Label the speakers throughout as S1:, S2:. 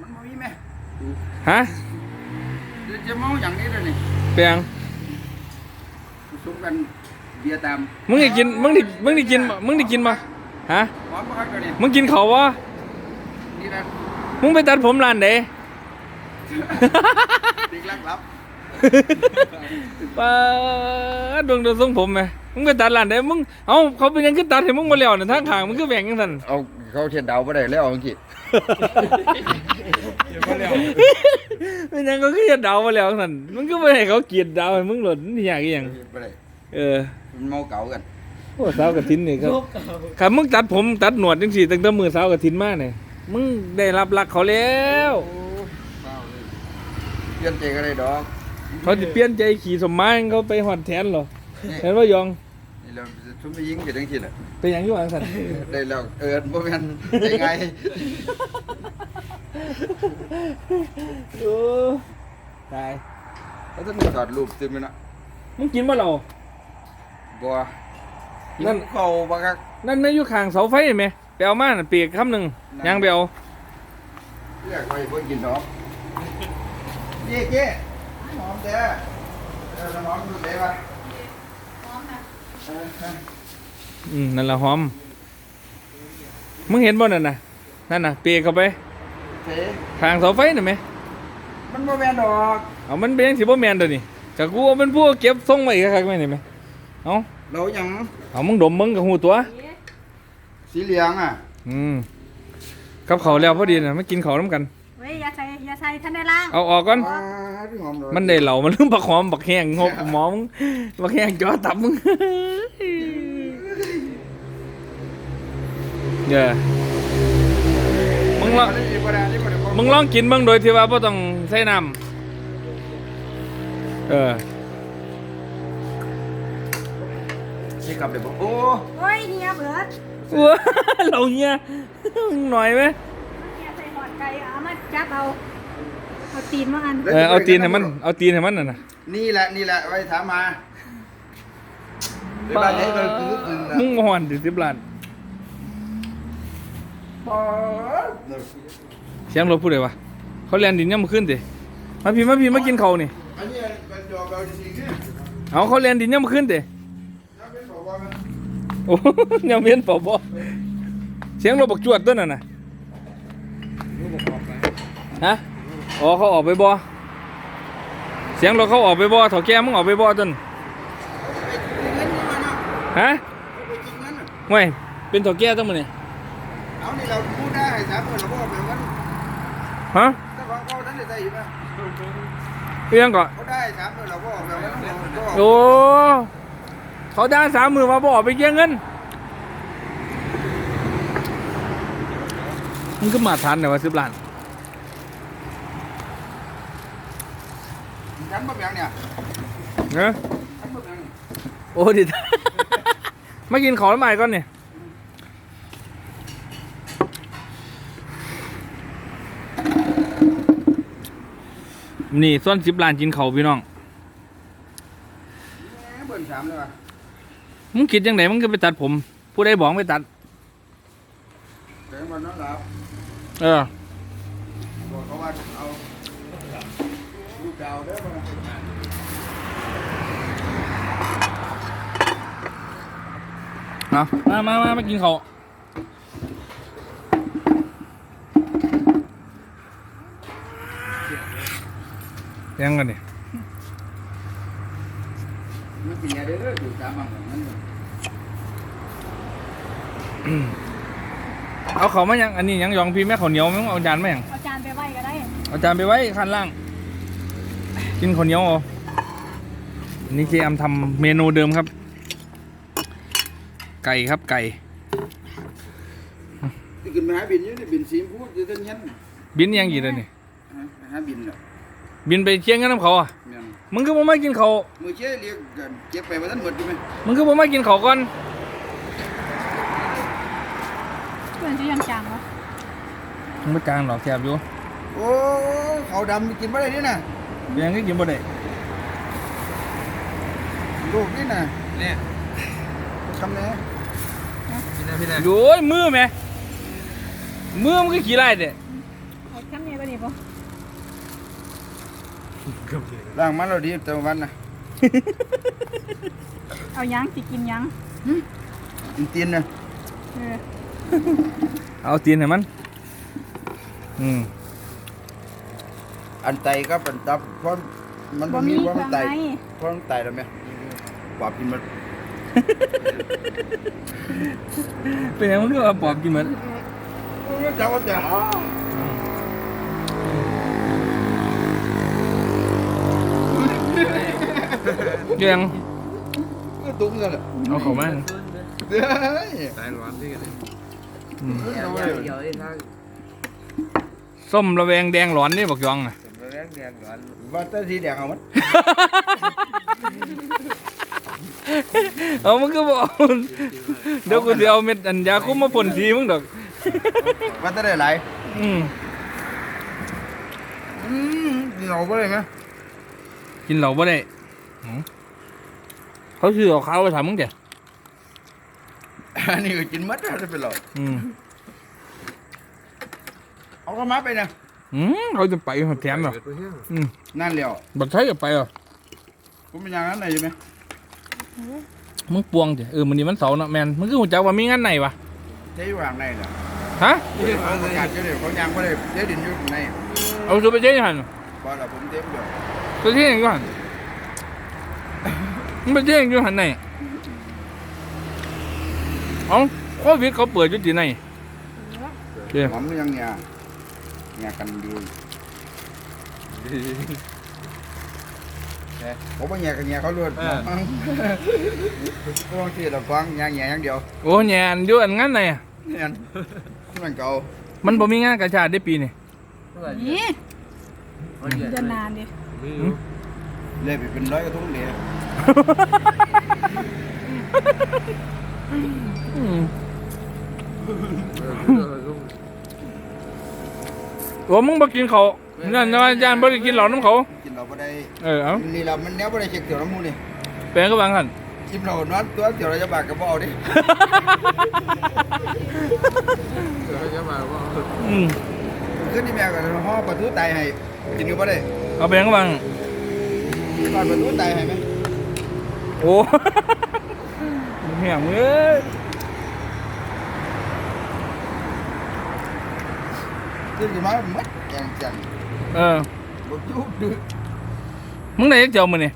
S1: มันบ่มีไหม
S2: ฮะ
S1: เดี๋ยวจะเมาอย่างนี้เลยนี่
S2: เปียง
S1: ซุมกันเบียร์ตาม
S2: มึงได้กินมึงได้มึงได้กินบ่มึงได้กินบ่ฮะ
S1: หอมปะครับตัวนี้
S2: มึงกินเขาวบ่
S1: นี่นะ
S2: มึงไปตัดผมร้านไหน
S1: ติ๊กลักลับ
S2: ปาดดวงดวงทรงผมไหมมึงไปตัดร้านไหนมึงเอ้าเขาเป็นหยังคือตัดให้มึงมาแล้วน่ะทางข้างมึงคือแบ่งจังซั่น
S1: เอา เขาเทียนดาวบ่ได้แล้วเมื่อกี้
S2: เป็นหยังก็คือจะเดามาแล้วจังซั่นมึงก็บ่ให้เขาเกลียดดาวให้มึงหล่นนี่อยากอีหยัง
S1: บ่ได้
S2: เออ
S1: มันเมาเก่ากัน
S2: โอ้สาวกระถินนี่ครับคันมึงตัดผมตัดหนวดจังซี่ตั้งแต่มือสาวกระถินมาเนี่ยมึงได้รับรักเขาแล้ว
S1: เปลี่ยนใจก็ได้ดอก
S2: เขาจะเปลี่ยนใจขี่สมมาให้เขาไปหอดแทนเหรอ
S1: นี่
S2: เห็นว่ายอง
S1: นี่เราชุมไปยิงกันจังซี่น่ะ
S2: เป็นอย่างอยุ่อังสัน
S1: ได้แล้วเอิ้นบ่แม่นได้ไง
S2: โอ้ตาย
S1: แล้วต้องถอดรูปซึมไปเนาะ
S2: มึงกินบ่เรา
S1: บ่
S2: นั่
S1: นั่
S2: น
S1: นเข้าบ่คัก
S2: นั่นไม่อยู่ข้างเสาไฟเห็นไหมไปเอามาน่ะเปียกคำหนึ่ง
S1: นั่น
S2: ยังไปเอา
S1: เรียกไปบ่กินดอกเจ๊เจ๊หอมเด้อเออหอมดูได้ป่ะเออเออ
S2: อืมนั่นละหอม มึงเห็นบ่นั่นน่ะ นั่นน่ะเปียกเข้าไป
S1: เจ๊
S2: ข้างเสาไฟน่ะไหม
S1: มันบ่แม่นดอก
S2: เอามันเป็นสิบ่แมนตัวนี้จากกูเอาเป็นผู้เก็บส่งไว้คักๆไหมนี่ไหมเอา
S1: เราหยัง
S2: เอามึงดมมึงกับหูตัว
S1: สีเหลืองอะ
S2: อืมกับเขาวแล้วพอดีน่ะมากินเขาวน้ำกัน
S3: เว้ยอย่าใส่อย่าใส่ท่านได้ล่าง
S2: เอาออกก่อน
S1: ว้าพี่หอมดอก
S2: มันได้เหล่ามันลืมปักหอมบักแห้งงบหมอมงบักแห้งจอตับมึง เด้อมึงลอง
S1: อันนี้บ่ได้อันนี้บ่ได้
S2: มึงลองกินเบิ่งโดยที่ว่าบ่ต้องใส่น้ำเออ
S1: นี่กลับเลยบ่โอ้
S3: โอ้ยเฮียเบิด
S2: ว้าเราเนี้ยมึงหน่อยไหม
S3: เฮียใส่หอดไก่เอามาจับเอาเอาตีนมาอัน
S2: เออเอาตีนให้มันเอาตีนให้มันน่ะนะ
S1: นี่แหละนี่แหละไว้ถามมาไปบ้านไหนก็คือคือ
S2: มึงมาหอนดิสิบล้าน
S1: ปอด
S2: เสียงรถพูดเลยวะเขาเรียนดินยังมาขึ้นดิมาพี่มาพี่มากินเขาวนี่
S1: อันนี้เป็นจอบเราจริงๆเนี่ย
S2: เอาเขาเรียนดินยังมาขึ้นดิ
S1: ถ้าเป็นบอกว่ามัน
S2: โอ้ ยังเวียนเปล่าบ่เสียงรถบักจวดตัวนั่นน่ะฮะอ๋อเขาออกไปบ่เสียงรถเขาออกไปบ่เถาแก่มึงออกไปบ่ต้น
S1: เงินนี่มาเนาะ
S2: ฮะ
S1: ไปจริงนั้นน่ะ
S2: ไม่เป็นเถาแก่ตั้งมื้อนี่
S1: เอานี่เราพูดได้สามคนเราบอกแบบนั้น
S2: ฮะ
S1: ถ้าเขาเขาท่านได้ใจอยู่ไหม
S2: เรื่องก่อน
S1: เขาได้สามคนเราบอกแบบนั้นก็
S2: โอ้เขาได้สามหมื่นมาบ่ออกไปเกี้ยเงินมึงก็มาทันเนี่ยว่าสิบล้าน
S1: ฉันมาแบบเนี่ย
S2: เนอะ
S1: ฉันมาแบบนี้
S2: โอ้ดิมากินของแล้วใหม่ก่อนเนี่ย นี่ส่วนสิบล้านกินเขาวพี่น้อง
S1: เบิ่นสามเลยว่ะ
S2: มึงคิดยังไงมึงก็ไปตัดผม ผู้ใดบอกไปตัด
S1: แต่มันนั่นแหละ
S2: เออ
S1: บอกเขาว่าเอาลูกดาวเด้อมา
S2: เอามามามามากินเขาว ยังกันเนี่ย
S1: มันกินยาเด้ออยู่ตามบังนั้น
S2: เอาเขามายังอันนี้ยังยองพี่แม่ข้าวเหนียวมั้งเอาจานมายัง
S3: เอาจานไปไว้ก็ได้
S2: เอาจานไปไว้ข้างล่าง กินข้าวเหนียวเอาอันนี่เจแอมทำเมนูเดิมครับ ไก่ครับไก่
S1: ที่ขึ้นมาหาบินอยู่นี่บินสีพูดอยู่ทั้งยัน
S2: บินยังกี่เดือนนี่
S1: หาบินเนาะ
S2: บินไปเชียงกันน้ำเขาอะ
S1: แม่น
S2: มึงก็บ่มากินเขาว
S1: มือเชี่ยเรียกกันเก็บไปว่าท่านหมดอยู่ไหม
S2: มึงก็บ่มากินเขาวก่อน
S3: เพื่อนจะยังจางวะ
S2: มึงไม่จางหรอกแสบอยู่
S1: โอ้เขาดำกินไม่ได้นี่นะ
S2: ยังก็กินบ่ได้
S1: ลูกนี่นะ
S4: เนี่ย
S1: ทำไง
S4: พี่นะพี่นะ
S2: โอ้ยมือแม่มือมันก็ขี้ไล่เด้
S3: เอา คำใหญ่กว่านี้ปะ
S1: ล้างมันเราดีแต่วันนะ
S3: เอายังสิกินยัง
S1: กินตีนนะ
S3: เออ
S2: เอาตีนให้มัน อืม
S1: อันไตก็เป็นตับเพราะมัน
S3: บ่
S1: บ่
S3: มี
S1: มี
S3: เค
S1: เพราะ
S3: รื่
S1: มั
S3: อนง
S1: ไต
S3: ใน
S1: เพราะมันไตแล้วไหมปอบกินมัน
S2: เป็นยังมันก็เอาปอบกินเหมือน
S1: จับว่าจะ
S2: ยัง
S1: ตุ้งกันเลย
S2: เอาเข้ามา
S1: เฮ้ย
S4: ตายร้อนที่กันเลย
S2: อืม
S4: เดี๋ยวเดี๋ยวไอ้ทาง
S2: ส้มระแวงแดงหลอนนี่บอกยองอะ
S4: สมแรงแดงร้อน
S1: ว่าแต่สีแดงเอามัน
S2: เอามันก็บอกเดี๋ยวกูจะเอาเม็ดอันยาคุมมาพ่นสีมึงดอก
S1: ว่าแต่ได้หลาย
S2: อืม
S1: อืมกินเอาไปเลยไหม
S2: กินเหล้าบ่ได้หืม เขาชื่อเอาข้าวไปทำมึงเดี๋ยว
S1: อันนี้ก็กินมัดแล้วเป็นหรอ
S2: อืม
S1: เอาก็มาไปนะ
S2: อืมเขาจะไปหาแถมเหรอ
S4: เปิดเพื่อน
S2: อืม
S1: นั่นแล้ว
S2: บัดใช้จะไปเหรอ
S1: ผมเป็นอย่างนั้นไหนใช่ไหม
S2: มึงปวงจ้ะเออมันนี่มันเสาร์เนาะแมนมึงคือหัวจักว่ามีงานไหนวะ
S1: เจ๊อยู่ข้างในน่ะ
S2: ฮะ
S1: เขาประกาศเจ๊เดี๋ยวเขายังไม่ได้เจ๊ดินอยู่ข้างใน
S2: เอาตัวไปเจ๊ยังหัน
S1: พอแล้วผมเจ๊เดี๋ยว
S2: ตัวเจ๊ยังอยู่หันมึง ไปเจ๊ยังอยู่หันไหนเอ้าโควิดเขาเปิดอยู่ที่ไหนเจ๊
S1: ผมยังเนี่ยเนี่ยกันดีผมไม่แย่กันแย่เขาล้วนพวกที่เราฟังแย่แย่อย่างเดียว
S2: โอ้แย่อันอยู่อันงานไหนอะ
S1: เนี่ยมันเก่า
S2: มันบ่มีงานกระชาติได้ปีนี่
S3: นี่เดินนานดิ
S4: มีอยู่
S1: เลยไปเป็นร้อยกระทงเดียว
S2: อืม
S4: เออเออลุง
S2: โอ้มึงบ่กินเขาวนั่นนะอาจารย์บ่ได้กินเหล้าน้ำเขา
S1: กินเราไม่ได้
S2: เออเอา
S1: นี่เรามันเนี้ยไม่ได้เช็คเกี่ยวน้ำมูนี่
S2: แปลงก็บางหัน
S1: กินเรานอนตัวเกี่ยวเราจะบากกระบอกดิ
S4: เดี๋ยวเขาจะมาว่า
S2: อืม
S1: ขึ้นที่แม่กับห่อประตูตายให้กินกันบ่ได้
S2: เอาแปลงก็บาง
S1: ตอนประตูตายให้ไหม
S2: โอ้ เหี้ยมึงเอ้ย
S1: ขึ้นที่มามัดแกงจัง
S2: เออ
S1: บกยุบดื้อ
S2: มึงได้จักเจียวมื้อนี่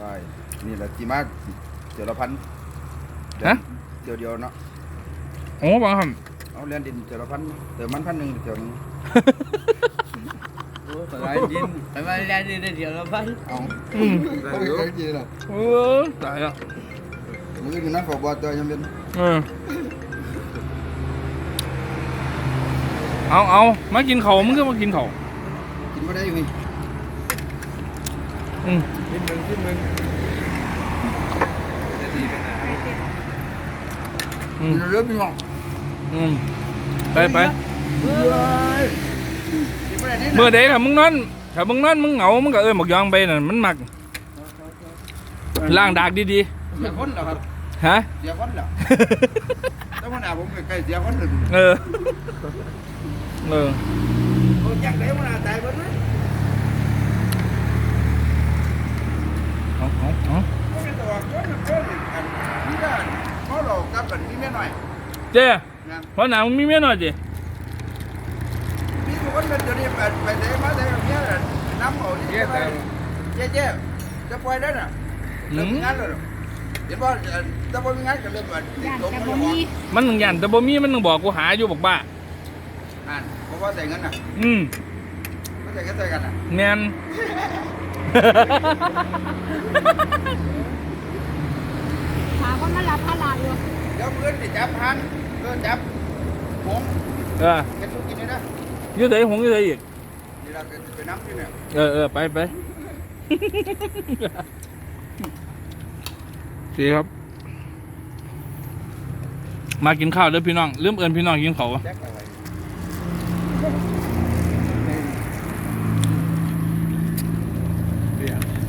S1: ว้ายนี่แหละที่มาเดี๋ยวละพัน
S2: ฮะ
S1: เดี๋ยวเดียวเนาะ
S2: โอ้บางหัน
S1: เอาเรียนดินเดี๋ยวละพันเดี๋ยวมันพันหนึ่งเดี๋ยวนึง
S4: โอ้สบายดินสบายแรงดินได้เดี๋ยวเราไป
S1: เอา
S2: อืม
S1: เอาไปเอาจีนละ
S2: เออตายแล้ว
S1: มึงก็อยู่นั่นขอบอตัวยัง เป็น
S2: เออเอาเอามากินเขาวมึงก็มากินเขาว
S1: กินบ่ได้อยู่นี่
S2: อืม
S4: ขึ้นมึงขึ้นมึงจะ ดีขนาด
S2: อื
S1: กิ
S2: ม
S1: นเรื่อยพี่น้อง
S2: อืมไปไป
S1: เฮ้ยกินบ่ได้นี่นะ
S2: เมื่อใดถ้ามึงนอนถ้ามึงนอนมึงเหงามึงก็เอ้ยหมกยองไปน่ะมันมักล้างดากดี
S1: เสียคนเหรอครับ
S2: ๆฮะ
S1: เสียคนเหรอแล้ววันหน้าผมใกล้ๆเสียคนหนึ่ง
S2: เออเออ
S1: โอ้ยอยากได้วันหน้าตายเบิดเลย
S2: เอาเอาเอา
S1: บ่เป็นตัวคนเพิ่นอันนี่ก็เขาหลอกกับกันนี่แม่หน่อย
S2: เจ้
S1: นะ
S2: เพราะหนามึงมีเมียน้อยจิ
S1: มี คนเป็นตัวนี้ไปไปไหนมาไหนแบบเนี้ยน่ะน้ำเอาดิเจ๊เจ๊เจ๊จะปล่อยได้น่ะเริ่มมีงานแล้วน่ะเห็นบ่เอ่อถ้าบ่มีงานก็เริ่มอะติด
S3: ย่าน
S1: ตัว
S3: กับ
S1: มัน
S3: บ่
S1: แล้ว
S3: มี
S2: มันต้องยันแต่บ่มีมันต้องบอกกูหาอยู่บอกบ้า
S1: อ่านเพราะว่าแต่งเงินน่ะ
S2: อืม
S1: ก็แต่งกันใส่กันน่ะ
S2: แมน
S3: หาคนมารับพาลาอยู่
S1: เดี๋ยวเพื่อนสิจับพันเพื่อนจับผง
S2: เออ
S1: เป็นลูกกินนี่นะ
S2: อ ยืดใส่หงอยืดใส่อีก
S1: นี่เราเป็นเป็นน้ำที่เนี่ย
S2: เออเออไปไปสีครับ มากินข้าวเด้อพี่น้องลืมเอินพี่น้องกินเขาว
S1: แจ็คอะไร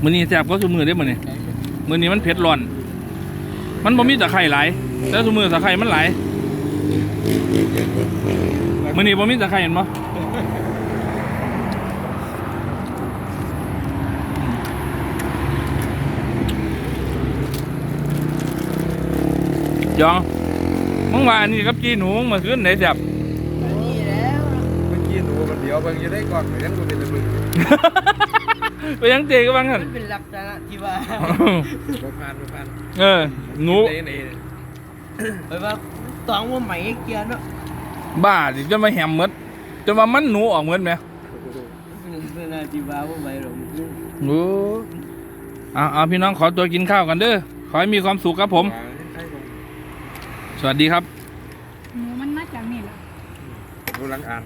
S2: มื้อนี้แซ่บก็ซุมื้อได้อมื้อนี้มื้อนี้มันเผ็ดร้อน มันบ่มีตะไคร้หลายแต่ซุมื้อตะไคร้มันหลายมื้อนี้บ่มีตะไคร้เห็นบ่ ยองมึงว่าอันนี้กับจีหนูมึงมาขึ้นไหนแซ่บ
S4: นี่แล้ว
S5: เมื่อกี้หนูคนเดียวเบิ่งอยู่ได้ก่อนยังบ่เป็นระเบิด
S2: ไปยังเจก็บ้างกัน
S4: มันเป็นหลักฐานที่ว่า
S5: บ่ผ่านบ่ผ่าน
S2: เออหนู
S5: ไหนไหน
S4: ไปว่าตองว่าใหม่เกียร์เนาะ
S2: บ้าสิจะมาแหมหมดจะมามันหนูออกเหมือนไหม
S4: เป็นนาที่ว่าว่าใหม่หรอก
S2: โอ้เอาเอาพี่น้องขอตัวกินข้าวกันเด้อขอให้มีความสุขครับผม สวัสดีครับ
S3: หนูมันมาจากนี่แหละ
S5: ดูหลังอ่าน